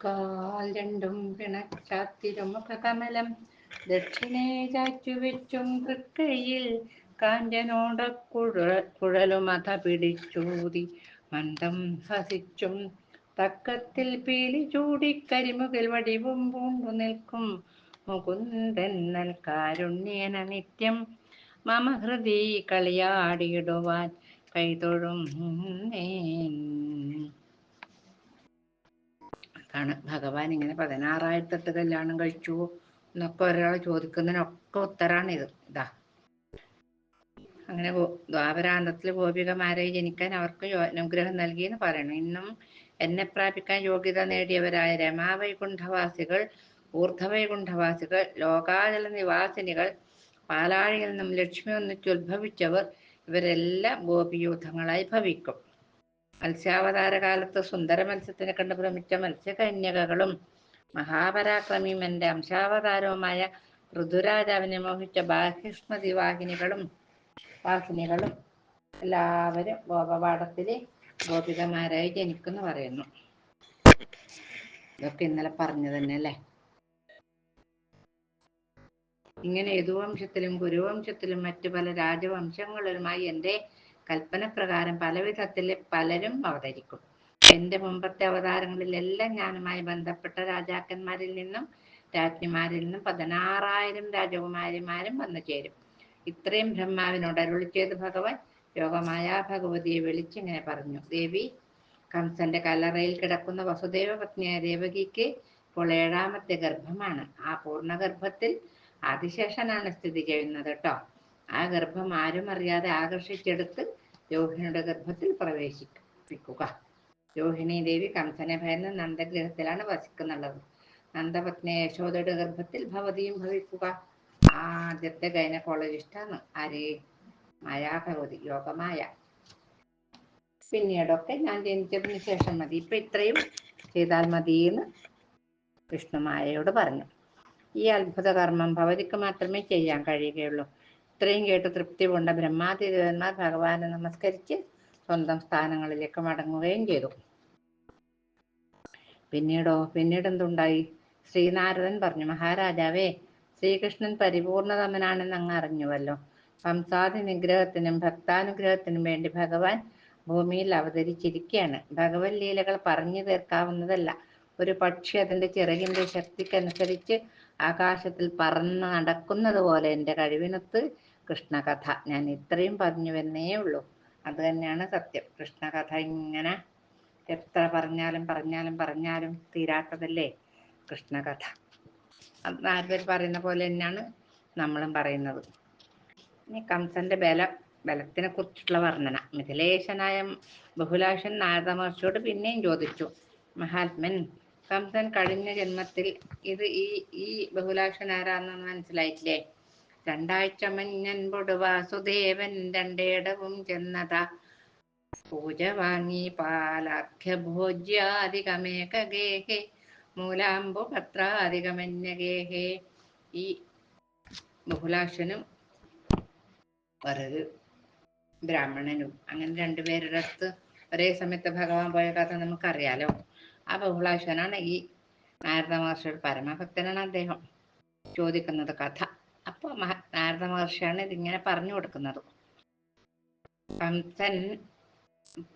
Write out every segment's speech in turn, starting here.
കാൽ രണ്ടും പിണച്ചാത്തിരുമുഖകമലം ദക്ഷിണേ ചാറ്റുവെച്ചും തൃക്കൈയിൽ കാഞ്ചനോട കുഴ കുഴലുമത പിടിച്ചൂതി. മന്ദം ഹസിച്ചും തക്കത്തിൽ പീലി ചൂടി കരിമുകിൽ വടിവും പൂണ്ടു നിൽക്കും. മുകുന്ദന്നൽ കാരുണ്യേന നിത്യം മമ ഹൃദി കളിയാടിയിടുവാൻ കൈതൊഴും അതാണ് ഭഗവാൻ ഇങ്ങനെ പതിനാറായിരത്തെട്ട് കല്യാണം കഴിച്ചു എന്നൊക്കെ ഒരാൾ ചോദിക്കുന്നതിനൊക്കെ ഉത്തരാണ് ഇത്. ഇതാ അങ്ങനെ ദ്വാപരാന്തത്തിൽ ഗോപികമാരെ ജനിക്കാൻ അവർക്ക് അനുഗ്രഹം നൽകി എന്ന് പറയണം. ഇന്നും എന്നെ പ്രാപിക്കാൻ യോഗ്യത നേടിയവരായ രമാവൈകുണ്ഠവാസികൾ ഊർധവൈകുണ്ഠവാസികൾ ലോകാചല നിവാസിനികൾ പാലാഴിയിൽ നിന്നും ലക്ഷ്മി ഒന്നിച്ച് ഉത്ഭവിച്ചവർ ഇവരെല്ലാം ഗോപിയൂഥങ്ങളായി ഭവിക്കും. മത്സ്യാവതാര കാലത്ത് സുന്ദര മത്സ്യത്തിനെ കണ്ട് ഭ്രമിച്ച മത്സ്യകന്യകകളും എന്റെ അംശാവതാരവുമായ ഋതുരാജാവിനെ മോഹിച്ച ബാഹ്യസ്മതി വാഹിനികളും വാഹിനികളും എല്ലാവരും ഗോപപാഠത്തിൽ ഗോപികമാരായി ജനിക്കുന്നു പറയുന്നു. ഇതൊക്കെ ഇന്നലെ പറഞ്ഞു തന്നെ അല്ലേ? ഇങ്ങനെ യദുവംശത്തിലും കുരുവംശത്തിലും മറ്റു പല രാജവംശങ്ങളിലുമായി എന്റെ കൽപ്പനപ്രകാരം പലവിധത്തിൽ പലരും അവതരിക്കും. എന്റെ മുമ്പത്തെ അവതാരങ്ങളിലെല്ലാം ഞാനുമായി ബന്ധപ്പെട്ട രാജാക്കന്മാരിൽ നിന്നും രാജ്ഞിമാരിൽ നിന്നും പതിനാറായിരം രാജകുമാരിമാരും വന്നു ചേരും. ഇത്രയും ബ്രഹ്മാവിനോട് അരുളി ചെയ്ത് ഭഗവാൻ യോഗമായ ഭഗവതിയെ വിളിച്ചിങ്ങനെ പറഞ്ഞു. ദേവി കംസന്റെ കല്ലറയിൽ കിടക്കുന്ന വസുദേവ പത്നിയായ ദേവകിക്ക് ഇപ്പോൾ ഏഴാമത്തെ ഗർഭമാണ്. ആ പൂർണ ഗർഭത്തിൽ ആദിശേഷനാണ് സ്ഥിതി ചെയ്യുന്നത് കേട്ടോ ആ ഗർഭം ആരും അറിയാതെ ആകർഷിച്ചെടുത്ത് രോഹിണിയുടെ ഗർഭത്തിൽ പ്രവേശിപ്പിക്കുക. രോഹിണി ദേവി കംസനെ ഭയന്ന് നന്ദഗ്രഹത്തിലാണ് വസിക്കുന്നുള്ളത്. നന്ദപത്നി യശോദയുടെ ഗർഭത്തിൽ ഭവതിയും ഭവിക്കുക. ആദ്യത്തെ ഗൈനക്കോളജിസ്റ്റാണ് മായാ മായാഭഗവതി യോഗമായ പിന്നീടൊക്കെ ഞാൻ ജനിച്ചതിന് ശേഷം മതി. ഇപ്പൊ ഇത്രയും ചെയ്താൽ മതി എന്ന് വിഷ്ണുമായയോട് പറഞ്ഞു. ഈ അത്ഭുത കർമ്മം ഭവതിക്ക് മാത്രമേ ചെയ്യാൻ കഴിയുകയുള്ളൂ. ഇത്രയും കേട്ട് തൃപ്തി കൊണ്ട ബ്രഹ്മാതിദേവന്മാർ ഭഗവാനെ നമസ്കരിച്ച് സ്വന്തം സ്ഥാനങ്ങളിലേക്ക് മടങ്ങുകയും ചെയ്തു. പിന്നീടോ പിന്നീട് എന്തുണ്ടായി? ശ്രീനാരദൻ പറഞ്ഞു മഹാരാജാവേ ശ്രീകൃഷ്ണൻ പരിപൂർണതമനാണെന്ന് അങ്ങ് അറിഞ്ഞുവല്ലോ. ഹംസാദി നിഗ്രഹത്തിനും ഭക്താനുഗ്രഹത്തിനും വേണ്ടി ഭഗവാൻ ഭൂമിയിൽ അവതരിച്ചിരിക്കുകയാണ്. ഭഗവത് ലീലകൾ പറഞ്ഞു തീർക്കാവുന്നതല്ല. ഒരു പക്ഷി അതിന്റെ ചിറകിന്റെ ശക്തിക്കനുസരിച്ച് ആകാശത്തിൽ പറന്ന് നടക്കുന്നത് പോലെ എന്റെ കഴിവിനൊത്ത് കൃഷ്ണകഥ. ഞാൻ ഇത്രയും പറഞ്ഞു വന്നേ ഉള്ളൂ. അത് തന്നെയാണ് സത്യം. കൃഷ്ണകഥ ഇങ്ങനെ എത്ര പറഞ്ഞാലും പറഞ്ഞാലും പറഞ്ഞാലും തീരാത്തതല്ലേ? കൃഷ്ണകഥ. അത് നാരദർ പറയുന്ന പോലെ തന്നെയാണ് നമ്മളും പറയുന്നത്. ഇനി കംസന്റെ ബലം ബലത്തിനെ കുറിച്ചിട്ടുള്ള വർണന. മിഥിലേശനായ ബഹുലാശൻ നാരദ മഹർഷിയോട് പിന്നെയും ചോദിച്ചു. മഹാത്മൻ കംസൻ കഴിഞ്ഞ ജന്മത്തിൽ ഇത് ഈ ഈ ബഹുലാശൻ ആരാന്ന് മനസ്സിലായിട്ടില്ലേ? രണ്ടാഴ്ച മഞ്ഞൻ പൊടുവാസുദേവൻ രണ്ടേടവും ചെന്നതാ. പൂജ വാങ്ങി പാലാഖ്യഭോജ്യാധികമേകഗേഹേ ഭോജ്യാധികമേകഗേഹേ മൂലാംബു പത്രാധികമന്യഗേഹേ ഈ ബഹുലാക്ഷനും വേറൊരു ബ്രാഹ്മണനും. അങ്ങനെ രണ്ടുപേരുടെ അടുത്ത് ഒരേ സമയത്ത് ഭഗവാൻ പോയ കഥ നമുക്കറിയാലോ. ആ ബഹുളാശനാണ് ഈ നാരദ മഹർഷിയുടെ പരമഭക്തനാണ് അദ്ദേഹം. ചോദിക്കുന്നത് കഥ. അപ്പൊ മഹ നാരദ മഹർഷിയാണ് ഇതിങ്ങനെ പറഞ്ഞു കൊടുക്കുന്നത്. കംസൻ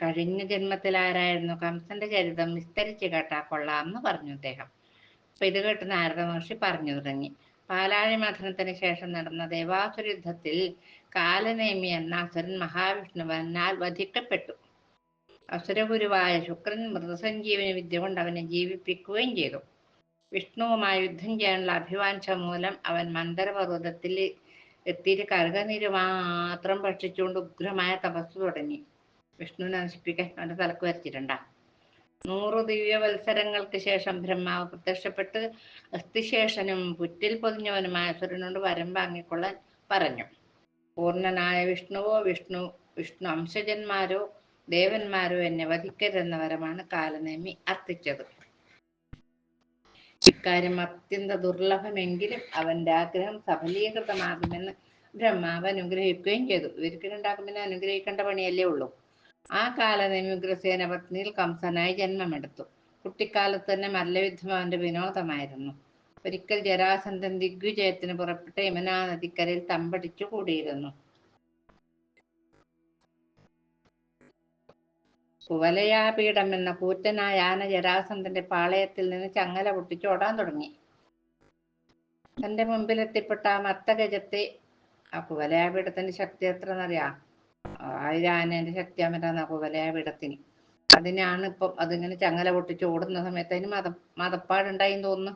കഴിഞ്ഞ ജന്മത്തിൽ ആരായിരുന്നു? കംസന്റെ ചരിതം വിസ്തരിച്ച് കേട്ടാ കൊള്ളാം എന്ന് പറഞ്ഞു അദ്ദേഹം. അപ്പൊ ഇത് കേട്ട് നാരദ മഹർഷി പറഞ്ഞു തുടങ്ങി. പാലാഴി മഥനത്തിന് ശേഷം നടന്ന ദേവാസുര യുദ്ധത്തിൽ കാലനേമി എന്ന അസുരൻ മഹാവിഷ്ണുവനാൽ വധിക്കപ്പെട്ടു. അസുരഗുരുവായ ശുക്രൻ മൃതസഞ്ജീവിനി വിദ്യ കൊണ്ട് അവനെ ജീവിപ്പിക്കുകയും ചെയ്തു. വിഷ്ണുവുമായി യുദ്ധം ചെയ്യാനുള്ള അഭിവാഞ്ച മൂലം അവൻ മന്ദരപർവതത്തിൽ എത്തിയിട്ട് കറുകനീര് മാത്രം ഭക്ഷിച്ചുകൊണ്ട് ഉഗ്രമായ തപസ് തുടങ്ങി. വിഷ്ണുവിനെ നശിപ്പിക്കാൻ അവന്റെ തലക്ക് വരച്ചിട്ടുണ്ടാ നൂറ് ദിവ്യവത്സരങ്ങൾക്ക് ശേഷം ബ്രഹ്മാവ് പ്രത്യക്ഷപ്പെട്ട് അസ്ഥിശേഷനും പുറ്റിൽ പൊതിഞ്ഞവനുമായ അസുരനോട് വരം വാങ്ങിക്കൊള്ളാൻ പറഞ്ഞു. പൂർണനായ വിഷ്ണുവോ വിഷ്ണു വിഷ്ണു അംശജന്മാരോ ദേവന്മാരോ എന്നെ വധിക്കരുതെന്ന വരമാണ് കാലനേമി അർത്ഥിച്ചത് ഇക്കാര്യം അത്യന്ത ദുർലഭമെങ്കിലും അവന്റെ ആഗ്രഹം സഫലീകൃതമാകുമെന്ന് ബ്രഹ്മാവ് അനുഗ്രഹിക്കുകയും ചെയ്തു. രണ്ടാക്കും അനുഗ്രഹിക്കേണ്ട പണിയല്ലേ ഉള്ളൂ. ആ ഉഗ്രസേന പത്നിയിൽ കംസനായി ജന്മമെടുത്തു. കുട്ടിക്കാലത്ത് തന്നെ മല്ലയുദ്ധം അവന്റെ വിനോദമായിരുന്നു. ഒരിക്കൽ ജരാസന്ധൻ ദിഗ്വിജയത്തിന് പുറപ്പെട്ട് യമുനാ നദിക്കരയിൽ തമ്പടിച്ചു കൂടിയിരുന്നു കുവലയാപീഠം എന്ന കൂറ്റനായ ആന ജരാസന്ധന്റെ പാളയത്തിൽ നിന്ന് ചങ്ങല പൊട്ടിച്ച് ഓടാൻ തുടങ്ങി. തന്റെ മുമ്പിലെത്തിപ്പെട്ട ആ മത്തഗജത്തെ ആ കുവലയാപീഠത്തിന്റെ ശക്തി എത്ര എന്നറിയാം ആയിരം ആനേന്റെ ശക്തി അമരാന്ന കുവലയാപീഠത്തിന് അതിനാണ് ഇപ്പം അതിങ്ങനെ ചങ്ങല പൊട്ടിച്ച് ഓടുന്ന സമയത്ത് അതിന് മത മതപ്പാടുണ്ടായി തോന്നുന്നു.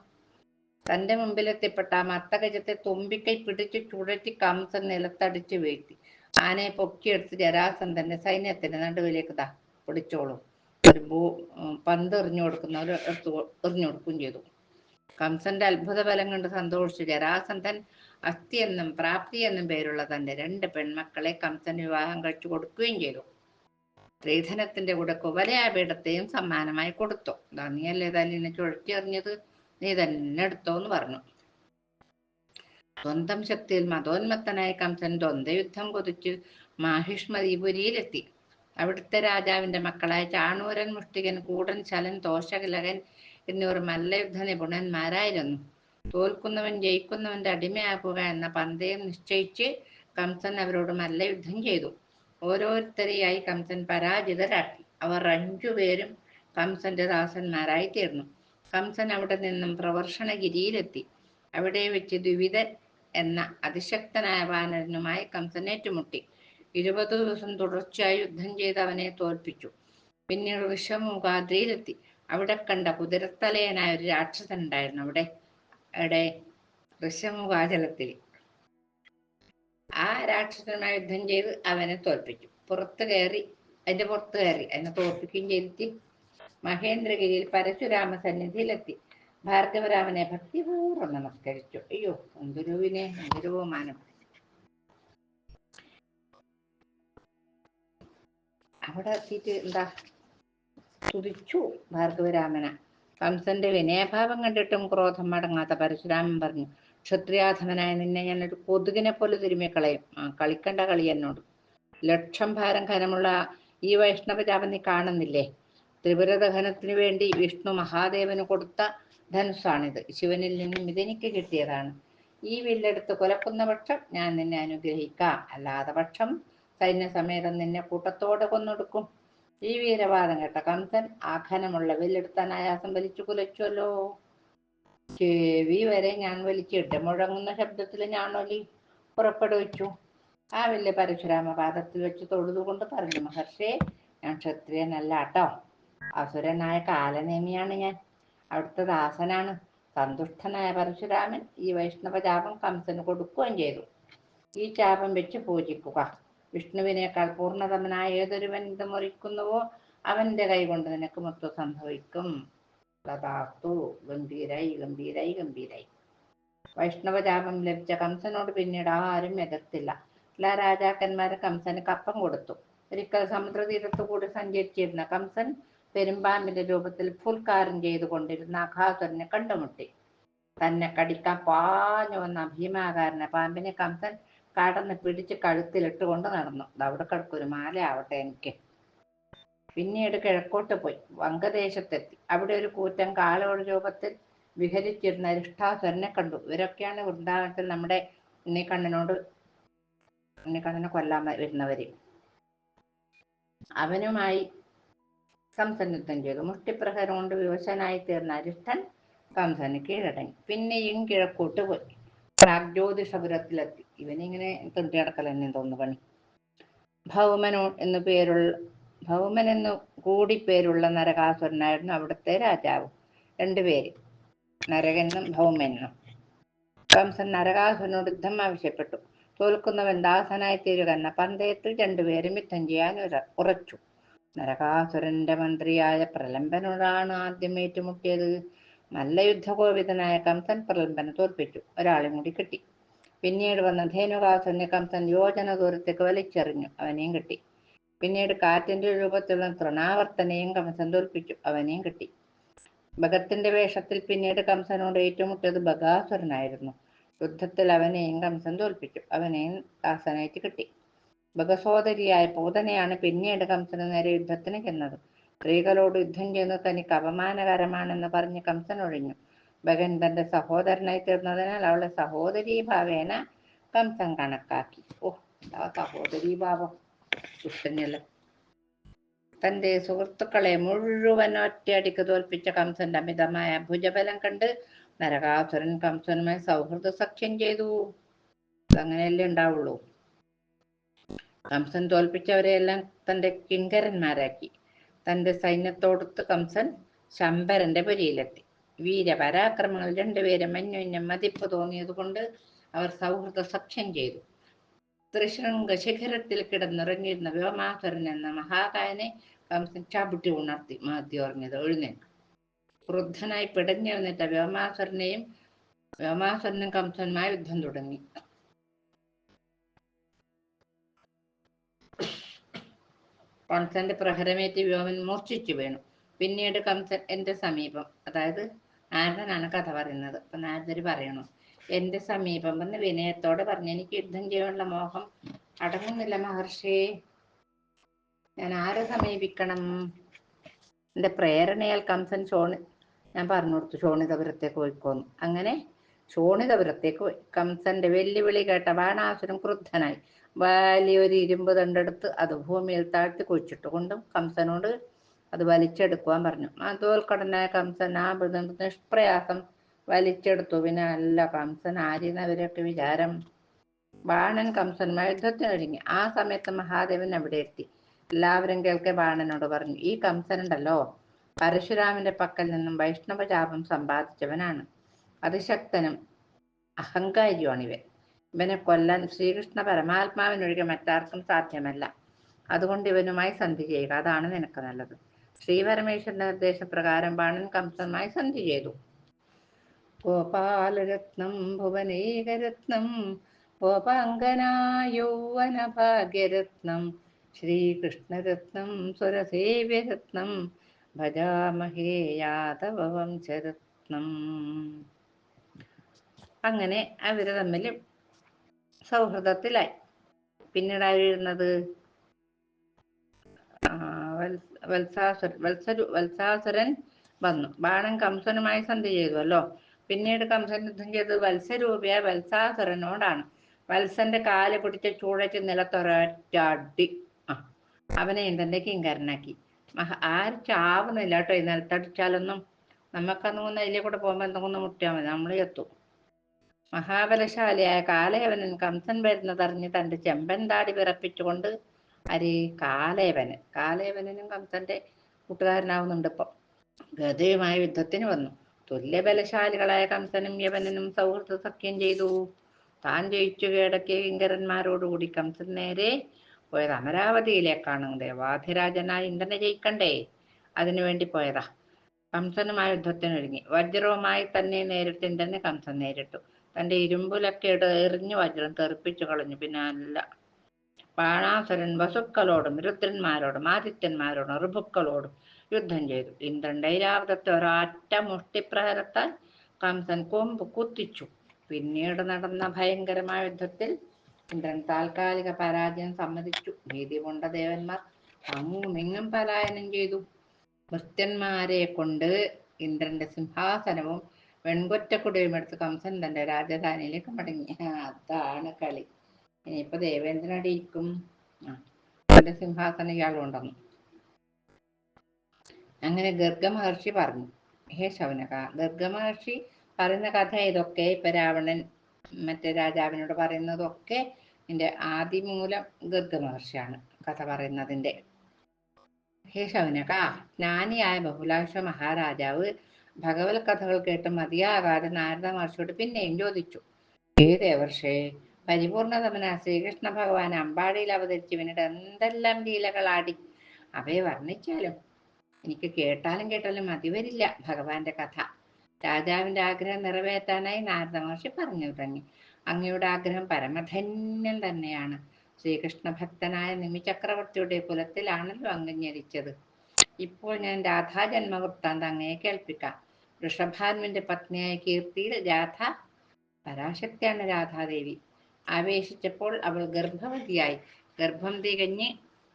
തന്റെ മുമ്പിലെത്തിപ്പെട്ട ആ മത്തഗജത്തെ തുമ്പിക്കൈ പിടിച്ച് ചുഴറ്റി കംസൻ നിലത്തടിച്ച് വീഴ്ത്തി. ആനയെ പൊക്കിയെടുത്ത് ജരാസന്ധന്റെ സൈന്യത്തിന്റെ നടുവിലേക്ക് ദാ പിടിച്ചോളൂ. ഒരു പന്ത് എറിഞ്ഞു കൊടുക്കുന്നവർ എടുത്തു എറിഞ്ഞു കൊടുക്കുകയും ചെയ്തു. കംസന്റെ അത്ഭുത ബലം കണ്ട് സന്തോഷിച്ചു. ജരാസന്ധൻ അസ്ഥി എന്നും പ്രാപ്തി എന്നും പേരുള്ള തന്റെ രണ്ട് പെൺമക്കളെ കംസൻ വിവാഹം കഴിച്ചു കൊടുക്കുകയും ചെയ്തു. സ്ത്രീധനത്തിന്റെ കൂടെ കുവലയാപീഠത്തെയും സമ്മാനമായി കൊടുത്തു. നീയല്ലേ തല്ലിനെ ചുഴറ്റി എറിഞ്ഞത്? നീ തന്നെ എടുത്തോ എന്ന് പറഞ്ഞു. സ്വന്തം ശക്തിയിൽ മതോന്മത്തനായ കംസൻ ദ്വന്ദ്വയുദ്ധം കൊതിച്ച് മാഹിഷ്മതിപുരിയിലെത്തി അവിടുത്തെ രാജാവിന്റെ മക്കളായ ചാണൂരൻ മുഷ്ടികൻ കൂടൻ ശലൻ തോഷകിലകൻ എന്നിവർ മല്ലയുദ്ധ നിപുണന്മാരായിരുന്നു. തോൽക്കുന്നവൻ ജയിക്കുന്നവന്റെ അടിമയാക്കുക എന്ന പന്തയം നിശ്ചയിച്ച് കംസൻ അവരോട് മല്ലയുദ്ധം ചെയ്തു. ഓരോരുത്തരെയായി കംസൻ പരാജിതരാക്കി. അവർ അഞ്ചുപേരും കംസന്റെ ദാസന്മാരായി തീർന്നു കംസൻ അവിടെ നിന്നും പ്രവർഷണഗിരിയിലെത്തി. അവിടെ വെച്ച് ദ്വിവിധൻ എന്ന അതിശക്തനായ വാനരനുമായി കംസൻ ഏറ്റുമുട്ടി. ഇരുപത് ദിവസം തുടർച്ചയായി യുദ്ധം ചെയ്ത് അവനെ തോൽപ്പിച്ചു. പിന്നീട് ഋഷമുഖാദ്രിയിലെത്തി അവിടെ കണ്ട കുതിരത്തലയനായ ഒരു രാക്ഷസൻ ഉണ്ടായിരുന്നു അവിടെ. അവിടെ ഋഷമുഖാചലത്തിൽ ആ രാക്ഷസനുമായി യുദ്ധം ചെയ്ത് അവനെ തോൽപ്പിച്ചു. പുറത്ത് കയറി അതിന്റെ പുറത്ത് കയറി. അതിനെ തോൽപ്പിക്കുകയും ചെയ്തിട്ട് മഹേന്ദ്രഗിരിയിൽ പരശുരാമ സന്നിധിയിലെത്തി ഭാർഗവരാമനെ ഭക്തിപൂർവം നമസ്കരിച്ചു. അയ്യോ എന്തൊരുവിനെ എന്തൊരു ബഹുമാനം. അവിടെ എത്തിയിട്ട് എന്താ? സ്തുതിച്ചു ഭാർഗവരാമന. കംസന്റെ വിനയഭാവം കണ്ടിട്ടും ക്രോധം മടങ്ങാത്ത പരശുരാമൻ പറഞ്ഞു ക്ഷത്രിയാധമനായ നിന്നെ ഞാൻ ഒരു കൊതുകിനെ പോലെ തിരുമ്മിക്കളയും. ആ കളിക്കണ്ട കളി എന്നോട്. ലക്ഷം ഭാരം ഖനമുള്ള ഈ വൈഷ്ണവജാപം നീ കാണുന്നില്ലേ? ത്രിപുരദഹനത്തിനു വേണ്ടി വിഷ്ണു മഹാദേവന് കൊടുത്ത ധനുസാണിത് ശിവനിൽ നിന്നും ഇതെനിക്ക് കിട്ടിയതാണ്. ഈ വില്ലെടുത്ത് കൊലക്കുന്ന പക്ഷം ഞാൻ നിന്നെ അനുഗ്രഹിക്കാം. അല്ലാത്ത പക്ഷം സൈന്യസമേതം നിന്നെ കൂട്ടത്തോടെ കൊന്നൊടുക്കും. ഈ വീരവാദം കേട്ട കംസൻ ആഖനമുള്ള വില്ലെടുത്താൻ ആയാസം വലിച്ചു കുലച്ചുവല്ലോ. ചെവി വരെ ഞാൻ വലിച്ചിട്ട് മുഴങ്ങുന്ന ശബ്ദത്തിൽ ഞാൻ ഒലി. പുറപ്പെടുവിച്ചു ആ വില്ല് പരശുരാമ പാദത്തിൽ വെച്ച് തൊഴുതുകൊണ്ട് പറഞ്ഞു മഹർഷേ ഞാൻ ക്ഷത്രിയനല്ല കേട്ടോ അസുരനായ കാലനേമിയാണ് ഞാൻ. അവിടുത്തെ ദാസനാണ്. സന്തുഷ്ടനായ പരശുരാമൻ ഈ വൈഷ്ണവ ചാപം കംസന് കൊടുക്കുകയും ചെയ്തു. ഈ ചാപം വെച്ച് പൂജിക്കുക. വിഷ്ണുവിനേക്കാൾ പൂർണതമനായ ഏതൊരുവൻ ഇത് മുറിക്കുന്നുവോ അവന്റെ കൈ കൊണ്ട് നിനക്ക് മുത്തു സംഭവിക്കും. തഥാസ്തു ഗംഭീരായി ഗംഭീരായി ഗംഭീരായി. വൈഷ്ണവജാപം ലഭിച്ച കംസനോട് പിന്നീട് ആരും എതിർത്തില്ല. എല്ലാ രാജാക്കന്മാരും കംസന് കപ്പം കൊടുത്തു. ഒരിക്കൽ സമുദ്രതീരത്തു കൂടി സഞ്ചരിച്ചിരുന്ന കംസൻ പെരുമ്പാമ്പിന്റെ രൂപത്തിൽ ഫുൽക്കാരം ചെയ്തുകൊണ്ടിരുന്ന അഘാസുരനെ കണ്ടുമുട്ടി. തന്നെ കടിക്കാൻ പാഞ്ഞു വന്ന ഭീമാകാരന പാമ്പിനെ കംസൻ കടന്ന് പിടിച്ച് കഴുത്തിലിട്ട് കൊണ്ട് നടന്നു. "ദാ അവിടെ കിടക്കൊരു മാല ആവട്ടെ എനിക്ക്. പിന്നീട് കിഴക്കോട്ട് പോയി വങ്കദേശത്തെത്തി അവിടെ ഒരു കൂറ്റൻ കാലോട് രൂപത്തിൽ വിഹരിച്ചിരുന്ന അരിഷ്ടാസുരനെ കണ്ടു. ഇവരൊക്കെയാണ് വൃന്ദാവനത്തിൽ നമ്മുടെ ഉണ്ണിക്കണ്ണനോട് ഉണ്ണിക്കണ്ണനെ കൊല്ലാൻ വരുന്നവര്. അവനുമായി സംസന്നിധം ചെയ്തു. മുഷ്ടിപ്രഹരം കൊണ്ട് വിവശനായി തീർന്ന അരിഷ്ടൻ സംസന് കീഴടങ്ങി. പിന്നെയും കിഴക്കോട്ട് പോയി. പ്രാഗ്ജ്യോതിഷപുരത്തിലെത്തി ഇവനിങ്ങനെ തൊണ്ടി നടക്കലെന്നെ തോന്നുന്നു പണി. ഭൗമനോ എന്നു പേരുള്ള ഭൗമൻ എന്നു കൂടി പേരുള്ള നരകാസുരനായിരുന്നു അവിടുത്തെ രാജാവ്. രണ്ടുപേര് നരകനും ഭൗമനും. കംസൻ നരകാസുരനോട് യുദ്ധം ആവശ്യപ്പെട്ടു. തോൽക്കുന്നവൻ ദാസനായി തീരുക എന്ന പന്തയത്തിൽ രണ്ടുപേരും യുദ്ധം ചെയ്യാൻ ഉറച്ചു. നരകാസുരന്റെ മന്ത്രിയായ പ്രലംബനോടാണ് ആദ്യം ഏറ്റുമുട്ടിയത്. നല്ല യുദ്ധകോപിതനായ കംസൻ പ്രലംബനെ തോൽപ്പിച്ചു. ഒരാളെ കൂടി കിട്ടി. പിന്നീട് വന്ന ധേനുകാസന്റെ കംസൻ യോജന ദൂരത്തേക്ക് വലിച്ചെറിഞ്ഞു. അവനെയും കിട്ടി. പിന്നീട് കാറ്റിന്റെ രൂപത്തിലുള്ള തൃണാവർത്തനെയും കംസൻ തോൽപ്പിച്ചു. അവനെയും കിട്ടി. ഭഗത്തിന്റെ വേഷത്തിൽ പിന്നീട് കംസനോട് ഏറ്റുമുട്ടിയത് ബഗാസുരനായിരുന്നു യുദ്ധത്തിൽ അവനെയും കംസൻ തോൽപ്പിച്ചു. അവനെയും ദാസനായിട്ട് കിട്ടി. ബഗസോദരിയായ പൂതനയാണ് പിന്നീട് കംസന് നേരെ യുദ്ധത്തിന് ചെന്നത്. സ്ത്രീകളോട് യുദ്ധം ചെയ്യുന്നത് തനിക്ക് അപമാനകരമാണെന്ന് പറഞ്ഞ് കംസൻ ഒഴിഞ്ഞു. ഭഗൻ തന്റെ സഹോദരനായി തീർന്നതിനാൽ അവളെ സഹോദരി ഭാവേന കംസൻ കണക്കാക്കി. ഓ എന്താ ഭാവം? ദുഷ്ടനല്ല തന്റെ സുഹൃത്തുക്കളെ മുഴുവൻ ഒറ്റയടിക്ക് തോൽപ്പിച്ച കംസന്റെ അമിതമായ ഭുജബലം കണ്ട് നരകാസുരൻ കംസനുമായി സൗഹൃദ സഖ്യം ചെയ്തു. അങ്ങനെയല്ലേ ഉണ്ടാവുള്ളൂ? കംസൻ തോൽപ്പിച്ചവരെയെല്ലാം തന്റെ കിങ്കരന്മാരാക്കി തന്റെ സൈന്യത്തോടൊത്ത് കംസൻ ശമ്പരന്റെ പുരിയിലെത്തി. വീരപരാക്രമങ്ങൾ രണ്ടുപേരും അന്യോന്യം മതിപ്പ് തോന്നിയതുകൊണ്ട് അവർ സൗഹൃദ സഖ്യം ചെയ്തു. ത്രിശൃംഗ ശിഖരത്തിൽ കിടന്നിറങ്ങിയിരുന്ന വ്യോമാസുരൻ എന്ന മഹാകായനെ കംസൻ ചാപിട്ടി ഉണർത്തി മാദ്യം ഉറങ്ങിയത് വൃദ്ധനായി ക്രുദ്ധനായി പിടഞ്ഞെഴുന്നേറ്റ വ്യോമാസുരനെയും വ്യോമാസുരനും കംസനുമായി യുദ്ധം തുടങ്ങി. കംസന്റെ പ്രഹരമേറ്റ് വ്യോമൻ മൂർച്ഛിച്ചു വീണു. പിന്നീട് കംസൻ എന്റെ സമീപം അതായത് നാരദനാണ് കഥ പറയുന്നത്? അപ്പൊ നാരദർ പറയണു എന്റെ സമീപം എന്ന് വിനയത്തോടെ പറഞ്ഞു എനിക്ക് യുദ്ധം ചെയ്യാനുള്ള മോഹം അടങ്ങുന്നില്ല മഹർഷി. ഞാൻ ആരെ സമീപിക്കണം? എന്റെ പ്രേരണയാൽ കംസൻ ഷോണി ഞാൻ പറഞ്ഞു കൊടുത്തു ശോണിതപുരത്തേക്ക് പോയിക്കോന്നു അങ്ങനെ ശോണിതപുരത്തേക്ക് പോയി. കംസന്റെ വെല്ലുവിളി കേട്ട ബാണാസുരൻ ക്രുദ്ധനായി. വലിയൊരു ഇരുമ്പ് തണ്ടെടുത്ത് അത് ഭൂമിയിൽ താഴ്ത്തി കുഴിച്ചിട്ട് കൊണ്ടും കംസനോട് അത് വലിച്ചെടുക്കുവാൻ പറഞ്ഞു. അതോൽക്കടനായ കംസൻ ആ മൃദം നിഷ്പ്രയാസം വലിച്ചെടുത്തു. പിന്നെ അല്ല കംസൻ ആര്യനവരൊക്കെ വിചാരം ബാണൻ കംസനുമായി യുദ്ധത്തിനൊരുങ്ങി ആ സമയത്ത് മഹാദേവൻ അവിടെ എത്തി. എല്ലാവരും കേൾക്കെ ബാണനോട് പറഞ്ഞു ഈ കംസനുണ്ടല്ലോ പരശുരാമന്റെ പക്കൽ നിന്നും വൈഷ്ണവ ചാപം സമ്പാദിച്ചവനാണ്. അതിശക്തനും അഹങ്കാരിയുമാണ് ഇവൻ. ഇവനെ കൊല്ലാൻ ശ്രീകൃഷ്ണ പരമാത്മാവിനൊഴികെ മറ്റാർക്കും സാധ്യമല്ല. അതുകൊണ്ട് ഇവനുമായി സന്ധി ചെയ്യുക. അതാണ് നിനക്ക് നല്ലത്. ശ്രീപരമേശ്വരന്റെ നിർദ്ദേശപ്രകാരം ബാണൻ കംസനുമായി സന്ധി ചെയ്തു. ഗോപാലരത്നം ഭുവനേകരത്നം ഗോപാംഗനായൗവന ഭാഗ്യരത്നം ശ്രീകൃഷ്ണരത്നം സുരസേവ്യരത്നം ഭജാമഹേ യാദവ അങ്ങനെ അവർ തമ്മിൽ സൗഹൃദത്തിലായി. പിന്നീട് ആയിരുന്നത് വത്സാസുരൻ വന്നു. ബാണൻ കംസനുമായി സന്ധി ചെയ്തുവല്ലോ. പിന്നീട് കംസൻ യുദ്ധം ചെയ്തത് വത്സരൂപിയായ വത്സാസുരനോടാണ്. വത്സന്റെ കാൽ പിടിച്ച ചൂഴച്ച് നിലത്തൊരറ്റാടി. അവനെ ഇന്ദ്രന്റെ കിങ്കരനാക്കി. ആര് ചാവുന്നില്ല കേട്ടോ ഈ നിലത്തടിച്ചാലൊന്നും. നമുക്കന്നുകൊണ്ട് അതിലേ കൂടെ എന്തെങ്കിലും മുട്ടിയാൽ മതി. നമ്മൾ എത്തും. മഹാബലശാലിയായ കാലയവനൻ കംസൻ വരുന്നതറിഞ്ഞ് തന്റെ ചെമ്പൻ താടി വിറപ്പിച്ചുകൊണ്ട് അരി കാലയവനൻ കാലയവനും കംസന്റെ കൂട്ടുകാരനാവുന്നുണ്ട് ഇപ്പൊ. ഗതയുമായ യുദ്ധത്തിന് വന്നു. തുല്യബലശാലികളായ കംസനും യവനനും സൗഹൃദ സഖ്യം ചെയ്തു. താൻ ജയിച്ചു കീഴടക്കിയ കിങ്കരന്മാരോടുകൂടി കംസൻ നേരെ പോയത് അമരാവതിയിലേക്കാണ്. ദേവാധിരാജനായ ഇന്ദ്രനെ ജയിക്കണ്ടേ? അതിനുവേണ്ടി പോയതാ. കംസനുമായ യുദ്ധത്തിനൊരുങ്ങി. വജ്രവുമായി തന്നെ നേരിട്ട് ഇന്ദ്രനെ കംസൻ നേരിട്ടു. തന്റെ ഇരുമ്പിലൊക്കെ ഇട എറിഞ്ഞു വജ്രം തെറിപ്പിച്ചു കളഞ്ഞു. പിന്നെ അല്ല ബാണാസുരൻ വസുക്കളോടും രുദ്രന്മാരോടും ആദിത്യന്മാരോടും ഋഭുക്കളോടും യുദ്ധം ചെയ്തു. ഇന്ദ്രന്റെ ഐരാവതത്തെ ഒരൊറ്റ മുഷ്ടിപ്രഹരത്താൽ കംസൻ കൊമ്പ് കുത്തിച്ചു. പിന്നീട് നടന്ന ഭയങ്കരമായ യുദ്ധത്തിൽ ഇന്ദ്രൻ താൽക്കാലിക പരാജയം സമ്മതിച്ചു. ഭീതി കൊണ്ട ദേവന്മാർ അങ്ങുമിങ്ങും പലായനം ചെയ്തു. ഭൃത്യന്മാരെ കൊണ്ട് ഇന്ദ്രന്റെ സിംഹാസനവും വെൺകൊറ്റക്കുടിയും എടുത്ത് കംസൻ തന്റെ രാജധാനിയിലേക്ക് മടങ്ങി. അതാണ് കളി. ഇനിയിപ്പോ ദേവേന്ദ്രൻ ആ തന്റെ സിംഹാസനം ഇയാൾ കൊണ്ടുവന്നു അങ്ങനെ ഗർഗ മഹർഷി പറഞ്ഞു. ഹേ ശൗനക ഗർഗ മഹർഷി പറയുന്ന കഥ ഇതൊക്കെ ഇപ്പൊ രാവണൻ മറ്റേ രാജാവിനോട് പറയുന്നതൊക്കെ ഇതിന്റെ ആദിമൂലം ഗർഗ മഹർഷിയാണ് കഥ പറയുന്നതിന്റെ. ഹേ ശൗനക ജ്ഞാനിയായ ബഹുലാഷ മഹാരാജാവ് ഭഗവത് കഥകൾ കേട്ട് മതിയാകാതെ നാരദ മഹർഷിയോട് പിന്നെയും ചോദിച്ചു. ഏ ദേവർഷേ പരിപൂർണതമന ശ്രീകൃഷ്ണ ഭഗവാൻ അമ്പാടിയിൽ അവതരിച്ച് പിന്നീട് എന്തെല്ലാം ലീലകളാടി? അവയെ വർണിച്ചാലും? എനിക്ക് കേട്ടാലും കേട്ടാലും മതി വരില്ല ഭഗവാന്റെ കഥ. രാജാവിന്റെ ആഗ്രഹം നിറവേറ്റാനായി നാരദ മഹർഷി പറഞ്ഞു തുടങ്ങി അങ്ങയുടെ ആഗ്രഹം പരമധന്യം തന്നെയാണ്. ശ്രീകൃഷ്ണ ഭക്തനായ നിമി ചക്രവർത്തിയുടെ കുലത്തിലാണല്ലോ അങ്ങ് ജനിച്ചത് ഇപ്പോൾ ഞാൻ രാധാ ജന്മവൃത്താന്തം അങ്ങയെ കേൾപ്പിക്കാം. വൃഷഭാനുവിന്റെ പത്നിയായ കീർത്തിയിൽ രാധ പരാശക്തിയാണ് രാധാദേവി. ആവേശിച്ചപ്പോൾ അവൾ ഗർഭവതിയായി. ഗർഭം തികഞ്ഞ്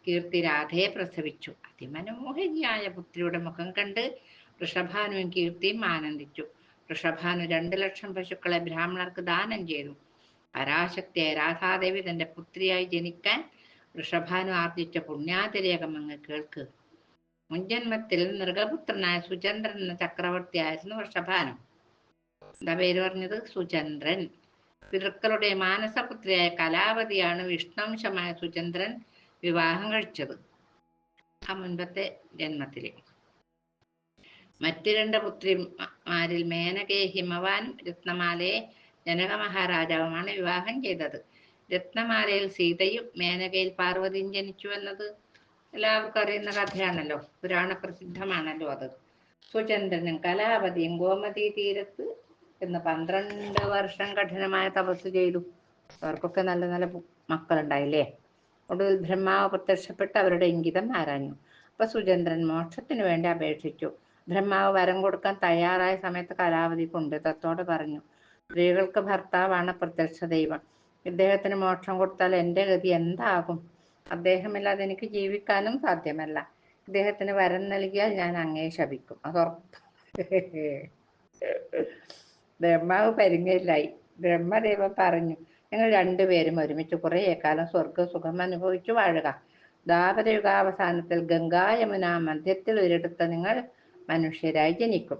കീർത്തി രാധയെ പ്രസവിച്ചു. അതിമനോഹരിയായ പുത്രിയുടെ മുഖം കണ്ട് വൃഷഭാനുവും കീർത്തിയും ആനന്ദിച്ചു. വൃഷഭാനു രണ്ടു ലക്ഷം പശുക്കളെ ബ്രാഹ്മണർക്ക് ദാനം ചെയ്തു. പരാശക്തിയായ രാധാദേവി തന്റെ പുത്രിയായി ജനിക്കാൻ വൃഷഭാനു ആർജിച്ച പുണ്യാതിരേകം അങ്ങ് കേൾക്ക്. മുൻജന്മത്തിൽ മൃഗപുത്രനായ സുചന്ദ്രൻ എന്ന ചക്രവർത്തിയായിരുന്നു വൃഷഭാനം എന്താ പേര് പറഞ്ഞത്? സുചന്ദ്രൻ. പിതൃക്കളുടെ മാനസപുത്രിയായ കലാവതിയാണ് വിഷ്ണുവംശമായ സുചന്ദ്രൻ വിവാഹം കഴിച്ചത്. ആ മുൻപത്തെ ജന്മത്തിൽ. മറ്റു രണ്ട് പുത്രിമാരിൽ മേനകയെ ഹിമവാൻ രത്നമാലയെ ജനക മഹാരാജാവുമാണ് വിവാഹം ചെയ്തത്. രത്നമാലയിൽ സീതയും മേനകയിൽ പാർവതിയും ജനിച്ചു എന്നത് എല്ലാവർക്കും അറിയുന്ന കഥയാണല്ലോ. പുരാണ പ്രസിദ്ധമാണല്ലോ അത്. സുചന്ദ്രനും കലാപതിയും ഗോമതി തീരത്ത് എന്ന് പന്ത്രണ്ട് വർഷം കഠിനമായ തപസ് ചെയ്തു. അവർക്കൊക്കെ നല്ല നല്ല മക്കളുണ്ടായില്ലേ? ഒടുവിൽ ബ്രഹ്മാവ് പ്രത്യക്ഷപ്പെട്ട് അവരുടെ ഇംഗിതം ആരാഞ്ഞു. അപ്പൊ സുചന്ദ്രൻ മോക്ഷത്തിന് വേണ്ടി അപേക്ഷിച്ചു. ബ്രഹ്മാവ് വരം കൊടുക്കാൻ തയ്യാറായ സമയത്ത് കലാവധി തത്തോട് പറഞ്ഞു സ്ത്രീകൾക്ക് ഭർത്താവാണ് പ്രത്യക്ഷ ദൈവം ഇദ്ദേഹത്തിന് മോക്ഷം കൊടുത്താൽ എന്റെ ഗതി എന്താകും? അദ്ദേഹമില്ലാതെ എനിക്ക് ജീവിക്കാനും സാധ്യമല്ല. ഇദ്ദേഹത്തിന് വരം നൽകിയാൽ ഞാൻ അങ്ങേ ശപിക്കും. അതുറപ്പ് ബ്രഹ്മാവ് പരിങ്ങയിലായി ബ്രഹ്മദേവൻ പറഞ്ഞു നിങ്ങൾ രണ്ടുപേരും ഒരുമിച്ച് കുറേ കാലം സ്വർഗസുഖം അനുഭവിച്ചു വാഴുക. ദ്വാപരയുഗാവസാനത്തിൽ ഗംഗാ യമുന മധ്യത്തിൽ ഒരിടത്ത് നിങ്ങൾ മനുഷ്യരായി ജനിക്കും.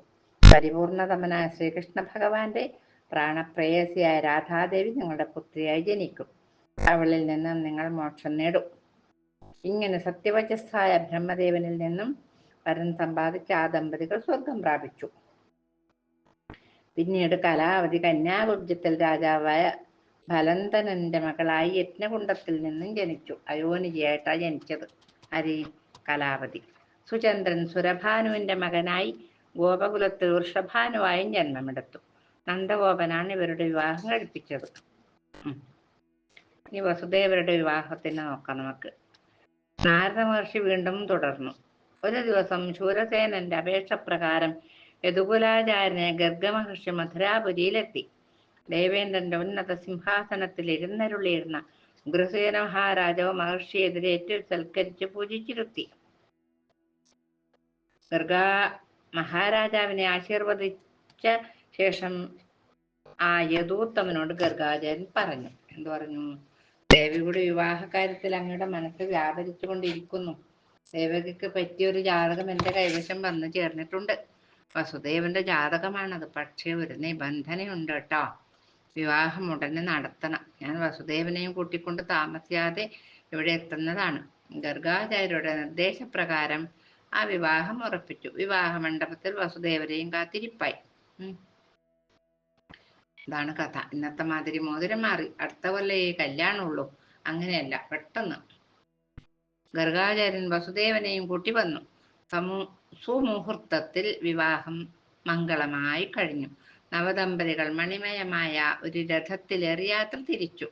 പരിപൂർണതമനായ ശ്രീകൃഷ്ണ ഭഗവാന്റെ പ്രാണപ്രേയസിയായ രാധാദേവി നിങ്ങളുടെ പുത്രിയായി ജനിക്കും. അവളിൽ നിന്നും നിങ്ങൾ മോക്ഷം നേടും. ഇങ്ങനെ സത്യവചസ്സായ ബ്രഹ്മദേവനിൽ നിന്നും വരൻ സമ്പാദിച്ച ആ ദമ്പതികൾ സ്വർഗം പ്രാപിച്ചു. പിന്നീട് കലാവതി കന്യാകുബ്ജത്തിൽ രാജാവായ ഫലന്തനന്റെ മകളായി യജ്ഞകുണ്ടത്തിൽ നിന്നും ജനിച്ചു. അയോനിജിയായിട്ടാണ് ജനിച്ചത് ഹരി കലാവതി സുചന്ദ്രൻ സുരഭാനുവിന്റെ മകനായി ഗോപകുലത്തിൽ വൃഷഭാനുവായും ജന്മമെടുത്തു. നന്ദഗോപനാണ് ഇവരുടെ വിവാഹം കഴിപ്പിച്ചത്. ഇനി വസുദേവരുടെ വിവാഹത്തിന് നോക്കാം നമുക്ക്. നാരദ മഹർഷി വീണ്ടും തുടർന്നു. ഒരു ദിവസം ശൂരസേനന്റെ അപേക്ഷ പ്രകാരം യദുകുലാചാര്യനെ ഗർഗമഹർഷി മധുരാപുരിയിലെത്തി ദേവേന്ദ്രന്റെ ഉന്നത സിംഹാസനത്തിൽ ഇരുന്നരുളിയിരുന്ന ഗൃഹസേന മഹാരാജാവ് ഏറ്റവും സൽക്കരിച്ച് പൂജിച്ചിരുത്തി. ഗർഗ മഹാരാജാവിനെ ആശീർവദിച്ച ശേഷം ആ യദൂത്തമനോട് ഗർഗാചാര്യൻ പറഞ്ഞു. എന്തു പറഞ്ഞു? ദേവിയുടെ വിവാഹ കാര്യത്തിൽ അങ്ങയുടെ മനസ്സ് വ്യാപരിച്ചു കൊണ്ടിരിക്കുന്നു ദേവകിക്ക് പറ്റിയൊരു ജാതകം എന്റെ കൈവശം വന്നു ചേർന്നിട്ടുണ്ട്. വസുദേവന്റെ ജാതകമാണത്. പക്ഷേ ഒരു നിബന്ധനയുണ്ട് കേട്ടോ. വിവാഹം ഉടനെ നടത്തണം. ഞാൻ വസുദേവനെയും കൂട്ടിക്കൊണ്ട് താമസിയാതെ ഇവിടെ എത്തുന്നതാണ്. ഗർഗാചാര്യരുടെ നിർദ്ദേശപ്രകാരം ആ വിവാഹം ഉറപ്പിച്ചു. വിവാഹ മണ്ഡപത്തിൽ വസുദേവരെയും കാത്തിരിപ്പായി. ഇതാണ് കഥ. ഇന്നത്തെ മാതിരി മോതിരം മാറി. അടുത്ത കൊല്ലേ കല്യാണമുള്ളൂ. അങ്ങനെയല്ല. പെട്ടെന്ന്. ഗർഗാചാര്യൻ വസുദേവനെയും കൂട്ടി വന്നു. സമൂ സുമുഹൂർത്തത്തിൽ വിവാഹം മംഗളമായി കഴിഞ്ഞു. നവദമ്പതികൾ മണിമയമായ ഒരു രഥത്തിലേറി യാത്ര തിരിച്ചു.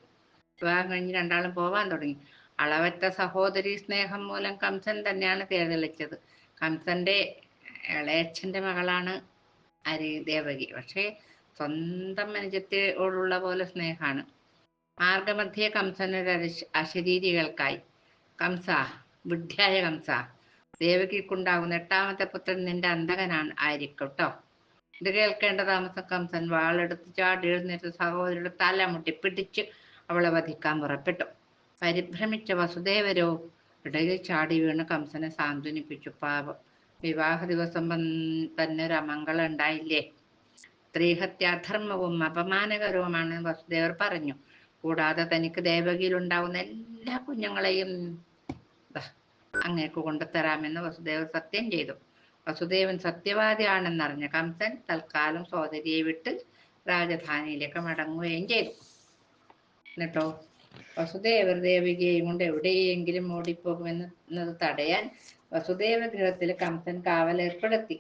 വിവാഹം കഴിഞ്ഞ് രണ്ടാളും പോവാൻ തുടങ്ങി. അളവറ്റ സഹോദരി സ്നേഹം മൂലം കംസൻ തന്നെയാണ് തേതെളിച്ചത് കംസന്റെ ഇളയച്ഛന്റെ മകളാണ് അരി ദേവകി. പക്ഷേ സ്വന്തം ഉള്ള പോലെ സ്നേഹമാണ് മാർഗമധ്യേ കംസനൊരു അശരീരികൾക്കായി. കംസ ബുദ്ധിയായ കംസ. ദേവകിക്കുണ്ടാകുന്ന എട്ടാമത്തെ പുത്രൻ നിന്റെ അന്തകനാണ് ആയിരിക്കും കേട്ടോ ഇത് കേൾക്കേണ്ട താമസം കംസൻ വാളെടുത്ത് ചാടി എഴുന്നേറ്റ് സഹോദരിയുടെ തല മുട്ടി പിടിച്ച് അവളെ വധിക്കാൻ പുറപ്പെട്ടു. പരിഭ്രമിച്ച വസുദേവരോ ഇടയിൽ ചാടി വീണ് കംസനെ സാന്ത്വനിപ്പിച്ചു. പാപം. വിവാഹ ദിവസം തന്നെ ഒരു അമംഗളം ഉണ്ടായില്ലേ? സ്ത്രീഹത്യാധർമ്മവും അപമാനകരവുമാണ് വസുദേവർ പറഞ്ഞു. കൂടാതെ തനിക്ക് ദേവകിയിൽ ഉണ്ടാവുന്ന എല്ലാ കുഞ്ഞുങ്ങളെയും അങ്ങേക്ക് കൊണ്ടുതരാമെന്ന് വസുദേവർ സത്യം ചെയ്തു. വസുദേവൻ സത്യവാദിയാണെന്നറിഞ്ഞ കംസൻ തൽക്കാലം സോദരിയെ വിട്ട് രാജധാനിയിലേക്ക് മടങ്ങുകയും ചെയ്തു. എന്നിട്ടോ? വസുദേവർ ദേവികയും കൊണ്ട് എവിടെയെങ്കിലും ഓടിപ്പോകുമെന്നത് തടയാൻ വസുദേവ ഗൃഹത്തിൽ കംസൻ കാവൽ ഏർപ്പെടുത്തി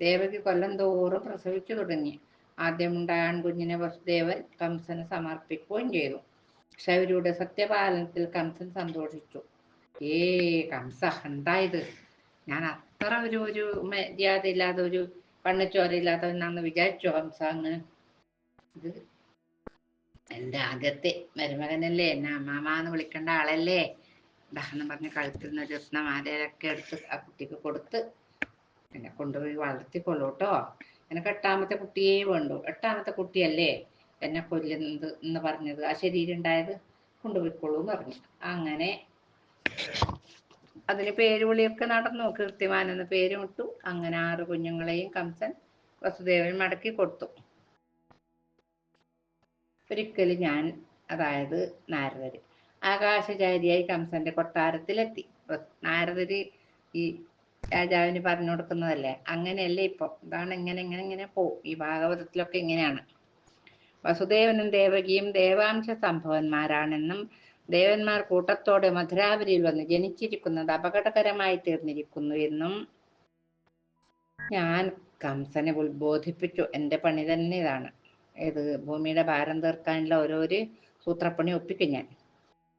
ദേവകി കൊല്ലം തോറും പ്രസവിച്ചു തുടങ്ങി. ആദ്യമുണ്ടായ ആൺകുഞ്ഞിനെ വസുദേവൻ കംസന് സമർപ്പിക്കുകയും ചെയ്തു. ശൗരിയുടെ സത്യപാലനത്തിൽ കംസൻ സന്തോഷിച്ചു. ഏ കംസ എന്തായത് ഞാൻ അത്ര ഒരു ഒരു മര്യാദ ഇല്ലാതെ ഒരു പണ്ണച്ചോര ഇല്ലാത്തവനാന്ന് വിചാരിച്ചോ കംസ അങ്ങ്? ഇത് എന്റെ ആദ്യത്തെ മരുമകനല്ലേ എന്നെ അമ്മാമ എന്ന് വിളിക്കേണ്ട ആളല്ലേ? ദഹനം പറഞ്ഞ് കഴുത്തിൽ നിന്ന് രത്നമാലയൊക്കെ എടുത്ത് ആ കുട്ടിക്ക് കൊടുത്ത് എന്നെ കൊണ്ടുപോയി വളർത്തിക്കൊള്ളൂ കേട്ടോ എനിക്ക് എട്ടാമത്തെ കുട്ടിയേ വേണ്ടു. എട്ടാമത്തെ കുട്ടിയല്ലേ എന്നെ കൊല്ലുന്നത് എന്ന് പറഞ്ഞത്. ആ ശരീരം ഉണ്ടായത് കൊണ്ടുപോയിക്കോളൂ എന്ന് പറഞ്ഞു. അങ്ങനെ അതിന് പേരുവിളിയൊക്കെ നടന്നു. കീർത്തിമാൻ എന്ന പേരും ഇട്ടു. അങ്ങനെ ആറ് കുഞ്ഞുങ്ങളെയും കംസൻ വസുദേവൻ മടക്കി കൊടുത്തു. ഒരിക്കലും ഞാൻ അതായത് നാരദര് ആകാശചാരിയായി കംസന്റെ കൊട്ടാരത്തിലെത്തി. നാരദര് ഈ രാജാവിന് പറഞ്ഞു കൊടുക്കുന്നതല്ലേ? അങ്ങനെയല്ലേ ഇപ്പൊ. ഇതാണ് ഇങ്ങനെ ഇങ്ങനെ ഇങ്ങനെ പോവും ഈ ഭാഗവതത്തിലൊക്കെ ഇങ്ങനെയാണ്. വസുദേവനും ദേവകിയും ദേവാംശ സംഭവന്മാരാണെന്നും ദേവന്മാർ കൂട്ടത്തോടെ മധുരാപുരിയിൽ വന്ന് ജനിച്ചിരിക്കുന്നത് അപകടകരമായി തീർന്നിരിക്കുന്നു എന്നും ഞാൻ കംസനെ ഉത്ബോധിപ്പിച്ചു. എന്റെ പണി തന്നെ ഇതാണ്. ഏത് ഭൂമിയുടെ ഭാരം തീർക്കാനുള്ള ഓരോരു സൂത്രപ്പണി ഒപ്പിക്കും ഞാൻ.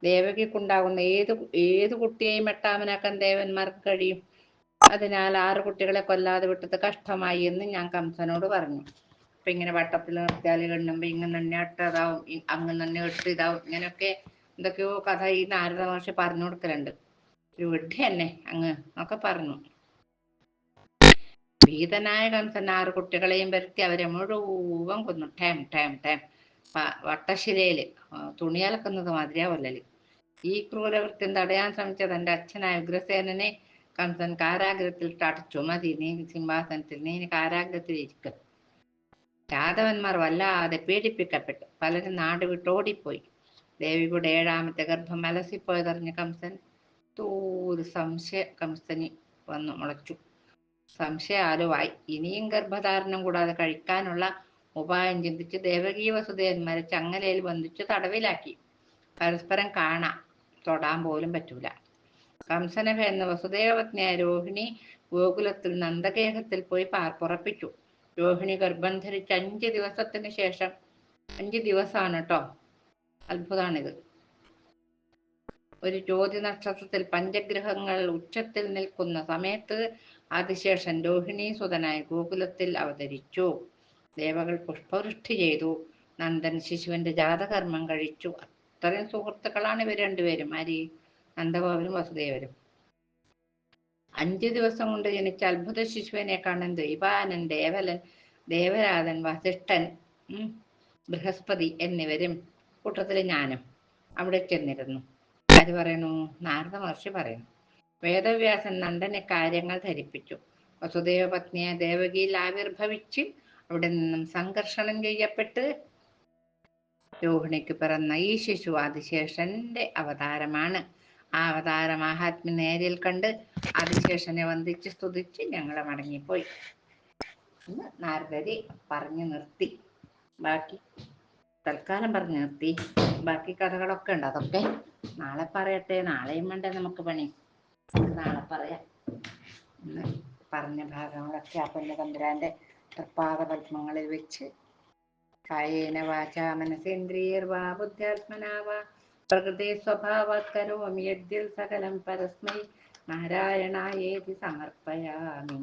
ദേവകിക്കുണ്ടാകുന്ന ഏത് ഏത് കുട്ടിയെയും എട്ടാമനാക്കാൻ ദേവന്മാർക്ക് കഴിയും? അതിനാൽ ആറ് കുട്ടികളെ കൊല്ലാതെ വിട്ടത് കഷ്ടമായി എന്ന് ഞാൻ കംസനോട് പറഞ്ഞു. അപ്പൊ ഇങ്ങനെ വട്ടത്തിൽ നിർത്തിയാൽ എണ്ണുമ്പോ ഇങ്ങനെ തന്നെ ഇട്ടതാവും അങ്ങനെ തന്നെ ഇട്ട് ഇതാവും ഇങ്ങനെയൊക്കെ എന്തൊക്കെയോ കഥ ഈ നാരദ മഹർഷി പറഞ്ഞു കൊടുക്കലുണ്ട്. ഒരു വിഡ്ഢി തന്നെ അങ്ങ് ഒക്കെ പറഞ്ഞു. ഭീതനായ കംസൻ ആറ് കുട്ടികളെയും വരുത്തി അവരെ മുഴുവൻ കൊന്നു. ടേം ടേം ടേം. വട്ടശിലയിൽ തുണിയലക്കുന്നത് മാതിരിയാവല്ലല് ഈ ക്രൂരവൃത്യം തടയാൻ ശ്രമിച്ച തന്റെ അച്ഛനായ ഉഗ്രസേനനെ കംസൻ കാരാഗ്രഹത്തിൽ മതി നീ സിംഹാസനത്തിൽ നീ കാരാഗ്രഹത്തിൽ ഇരിക്കും. യാദവന്മാർ വല്ലാതെ പീഡിപ്പിക്കപ്പെട്ടു. പലരും നാട് വിട്ടോടിപ്പോയി ദേവിയുടെ ഏഴാമത്തെ ഗർഭം അലസിപ്പോയതറിഞ്ഞ കംസൻ തൂര് സംശയ കംസനി വന്നു മുളച്ചു. സംശയാലുവായി. ഇനിയും ഗർഭധാരണം കൂടാതെ കഴിക്കാനുള്ള ഉപായം ചിന്തിച്ച് ദേവകീ വസുദേവന്മാരെ ചങ്ങലയിൽ ബന്ധിച്ച് തടവിലാക്കി. പരസ്പരം കാണാം. തൊടാൻ പോലും പറ്റൂല. കംസനെ എന്ന വസുദേവപത്നിയായ രോഹിണി ഗോകുലത്തിൽ നന്ദകേഹത്തിൽ പോയി പാർപ്പുറപ്പിച്ചു രോഹിണി ഗർഭം ധരിച്ച് അഞ്ച് ദിവസത്തിന് ശേഷം അഞ്ച് ദിവസമാണ് കേട്ടോ അത്ഭുതമാണിത് ഒരു ജ്യോതി നക്ഷത്രത്തിൽ പഞ്ചഗ്രഹങ്ങൾ ഉച്ചത്തിൽ നിൽക്കുന്ന സമയത്ത് ആദിശേഷൻ രോഹിണി സുതനായി ഗോകുലത്തിൽ അവതരിച്ചു. ദേവകൾ പുഷ്പവൃഷ്ടി ചെയ്തു. നന്ദൻ ശിശുവിന്റെ ജാതകർമ്മം കഴിച്ചു. അത്രയും സുഹൃത്തുക്കളാണ് ഇവർ രണ്ടുപേരും. ആരി നന്ദഗോപനും വസുദേവരും. അഞ്ചു ദിവസം കൊണ്ട് ജനിച്ച അത്ഭുത ശിശുവിനെ കാണാൻ ദൈവാനൻ ദേവലൻ ദേവരാധൻ വസിഷ്ഠൻ ബൃഹസ്പതി എന്നിവരും കൂട്ടത്തിൽ ഞാനും അവിടെ ചെന്നിരുന്നു. ആര് പറയുന്നു? നാരദ മഹർഷി പറയുന്നു. വേദവ്യാസൻ നന്ദനെ കാര്യങ്ങൾ ധരിപ്പിച്ചു. വസുദേവ പത്നിയെ ദേവകിയിൽ ആവിർഭവിച്ച് അവിടെ നിന്നും സംഘർഷണം ചെയ്യപ്പെട്ട് രോഹിണിക്ക് പിറന്ന ഈ ശിശു ആദിശേഷന്റെ അവതാരമാണ്. ആ അവതാര മഹാത്മ്യ നേരിൽ കണ്ട് ആദിശേഷനെ വന്ദിച്ച് സ്തുതിച്ച് ഞങ്ങളെ മടങ്ങിപ്പോയി. എന്ന് നാരദരി പറഞ്ഞു നിർത്തി. ബാക്കി തൽക്കാലം പറഞ്ഞു നിർത്തി. ബാക്കി കഥകളൊക്കെ ഉണ്ട്. അതൊക്കെ നാളെ പറയട്ടെ. നാളെയും വേണ്ടേ നമുക്ക് പണി. നാളെ പറയാം. എന്ന് പറഞ്ഞ ഭാഗങ്ങളൊക്കെ ആ പൊന്നുതമ്പുരാന്റെ തൃപ്പാദ പത്മങ്ങളിൽ വെച്ച്. കായേന വാചാ മനസേന്ദ്രിയർവാ ബുദ്ധ്യാത്മനാ വാ പ്രകൃതി സ്വഭാവാത് കരോമി യദ്യൽ സകലം പരസ്മൈ. നാരായണായേതി സമർപ്പയാമി.